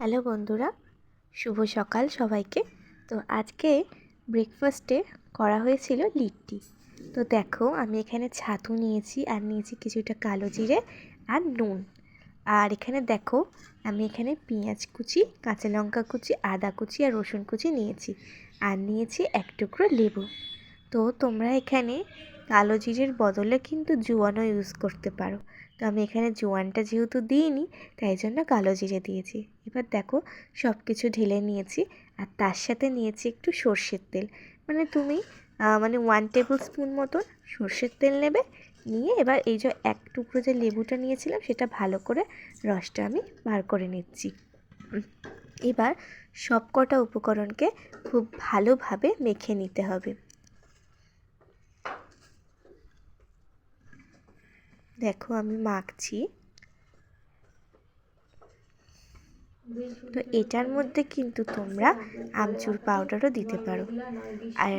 Hello বন্ধুরা, শুভ সকাল সবাইকে। তো আজকে ব্রেকফাস্টে করা হয়েছিল লিট্টি। তো দেখো, আমি এখানে ছাতু নিয়েছি, আর নিয়েছি কিছুটা কালো জিরে আর নুন। আর এখানে দেখো, আমি এখানে পেঁয়াজ কুচি, কাঁচা লঙ্কা কুচি, আদা কুচি আর রসুন কুচি নিয়েছি। আর নিয়েছি এক টুকরো লেবু। তো তোমরা এখানে কালো জিরের বদলে কিন্তু জোয়ানও ইউজ করতে পারো। তো আমি এখানে জোয়ানটা যেহেতু দিইনি, তাই জন্য কালো জিরে দিয়েছি। এবার দেখো সব কিছু ঢেলে নিয়েছি আর তার সাথে নিয়েছি একটু সর্ষের তেল। মানে তুমি মানে ওয়ান টেবিল স্পুন মতন সর্ষের তেল নেবে, নিয়ে এবার এই যে এক টুকরো যে লেবুটা নিয়েছিলাম, সেটা ভালো করে রসটা আমি বার করে নিচ্ছি। এবার সব কটা উপকরণকে খুব ভালোভাবে মেখে নিতে হবে। দেখো আমি মাখছি। তো এটার মধ্যে কিন্তু তোমরা আমচুর পাউডারও দিতে পারো। আর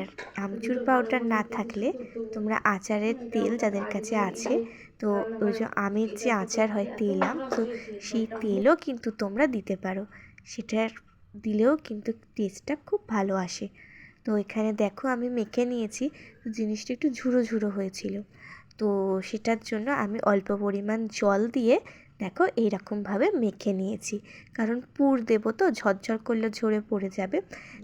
আমচুর পাউডার না থাকলে তোমরা আচারের তেল যাদের কাছে আছে, তো ওই যে আমের যে আচার হয় তেল আম, তো সেই তেলও কিন্তু তোমরা দিতে পারো। সেটার দিলেও কিন্তু টেস্টটা খুব ভালো আসে। তো এখানে দেখো আমি মেখে নিয়েছি জিনিসটা একটু ঝুড়ো ঝুড়ো হয়েছিল। তো সেটার জন্য আমি অল্প পরিমাণ জল দিয়ে দেখো এইরকমভাবে মেখে নিয়েছি। কারণ পুর দেবো তো, ঝরঝর করলে ঝরে পড়ে যাবে।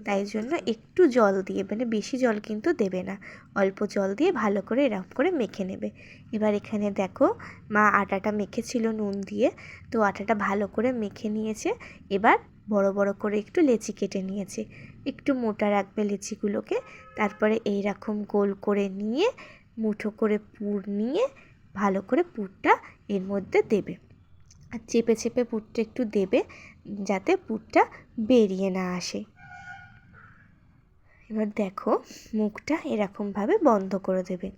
তাই জন্য একটু জল দিয়ে মানে বেশি জল কিন্তু দেবে না। অল্প জল দিয়ে ভালো করে এরকম করে মেখে নেবে। এবার এখানে দেখো মা আটাটা মেখেছিল নুন দিয়ে, তো আটাটা ভালো করে মেখে নিয়েছে। এবার বড় বড় করে একটু লেচি কেটে নিয়েছে। একটু মোটা রাখবে লেচিগুলোকে, তারপরে এই রকম গোল করে নিয়ে মুঠো করে পুর নিয়ে ভালো করে পুরটা এর মধ্যে দেবে। আর চেপে চেপে পুরটা একটু দেবে যাতে পুরটা বেরিয়ে না আসে। এবার দেখো মুখটা এরকমভাবে বন্ধ করে দেবে।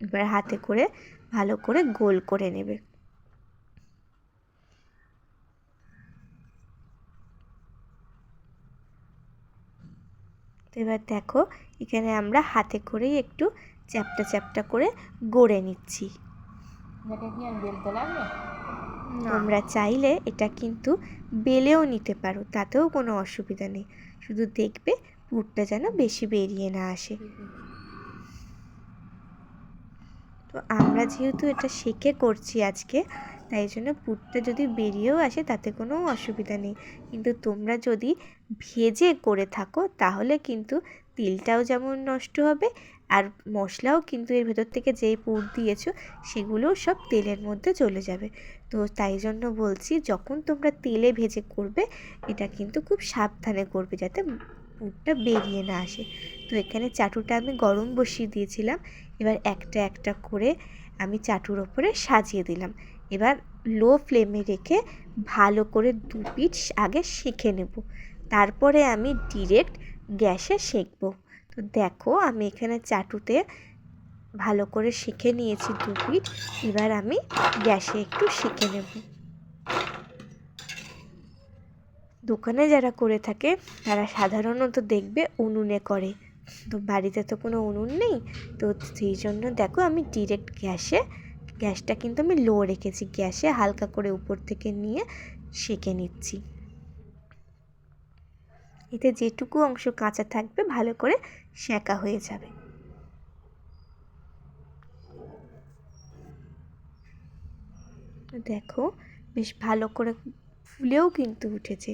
এবার হাতে করে ভালো করে গোল করে নেবে। এবার দেখো এখানে আমরা হাতে করেই একটু চ্যাপটা চ্যাপটা করে গড়ে নিচ্ছি। তোমরা চাইলে এটা কিন্তু বেলেও নিতে পারো তাতেও কোনো অসুবিধা নেই। শুধু দেখবে পুরটা যেন বেশি বেরিয়ে না আসে। তো আমরা যেহেতু এটা শেখে করছি আজকে তাই জন্য পুরটা যদি বেরিয়েও আসে তাতে কোনো অসুবিধা নেই। কিন্তু তোমরা যদি ভেজে করে থাকো তাহলে কিন্তু তিলটাও যেমন নষ্ট হবে আর মশলাও কিন্তু এর ভেতর থেকে যেই পুর দিয়েছ, সেগুলোও সব তেলের মধ্যে চলে যাবে। তো তাই জন্য বলছি, যখন তোমরা তেলে ভেজে করবে, এটা কিন্তু খুব সাবধানে করবে যাতে পুরটা বেরিয়ে না আসে। তো এখানে চাটুটা আমি গরম বসিয়ে দিয়েছিলাম। এবার একটা একটা করে আমি চাটুর ওপরে সাজিয়ে দিলাম। এবার লো ফ্লেমে রেখে ভালো করে দু পিঠ আগে সেঁকে নেব। তারপরে আমি ডিরেক্ট গ্যাসে সেঁকবো। তো দেখো, আমি এখানে চাটুতে ভালো করে শিখে নিয়েছি দু পিঠ। এবার আমি গ্যাসে একটু শিখে নেব। দোকানে যারা করে থাকে, তারা সাধারণত দেখবে উনুনে করে। তো বাড়িতে তো কোনো উনুন নেই। তো সেই জন্য দেখো, আমি ডিরেক্ট গ্যাসে, গ্যাসটা কিন্তু আমি লো রেখেছি। গ্যাসে হালকা করে উপর থেকে নিয়ে সেঁকে নিচ্ছি। এতে যেটুকু অংশ কাঁচা থাকবে ভালো করে সেঁকা হয়ে যাবে। দেখো, বেশ ভালো করে ফুলেও কিন্তু উঠেছে।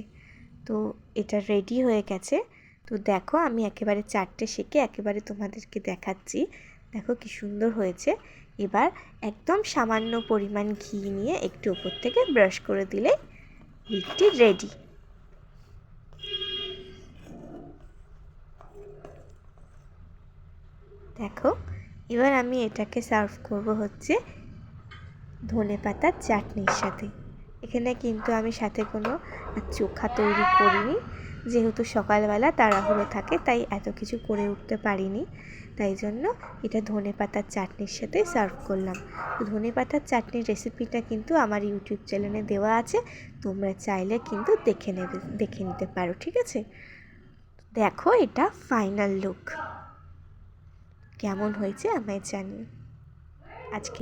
তো এটা রেডি হয়ে গেছে। তো দেখো, আমি একেবারে চারটে শেখে একেবারে তোমাদেরকে দেখাচ্ছি। দেখো কি সুন্দর হয়েছে। এবার একদম সামান্য পরিমাণ ঘি নিয়ে একটু ওপর থেকে ব্রাশ করে দিলে লিটটি রেডি দেখো, এবার আমি এটাকে সার্ভ করব হচ্ছে ধনে পাতার চাটনির সাথে। এখানে কিন্তু আমি সাথে কোনো চোখা তৈরি করিনি, যেহেতু সকালবেলা তাড়াহুড়ো থাকে, তাই এত কিছু করে উঠতে পারিনি। তাই জন্য এটা ধনে পাতার চাটনির সাথে সার্ভ করলাম। ধনে পাতার চাটনির রেসিপিটা কিন্তু আমার ইউটিউব চ্যানেলে দেওয়া আছে, তোমরা চাইলে কিন্তু দেখে নেবে, দেখে নিতে পারো, ঠিক আছে? দেখো এটা ফাইনাল লুক কেমন হয়েছে আমায় জানিও। আজকে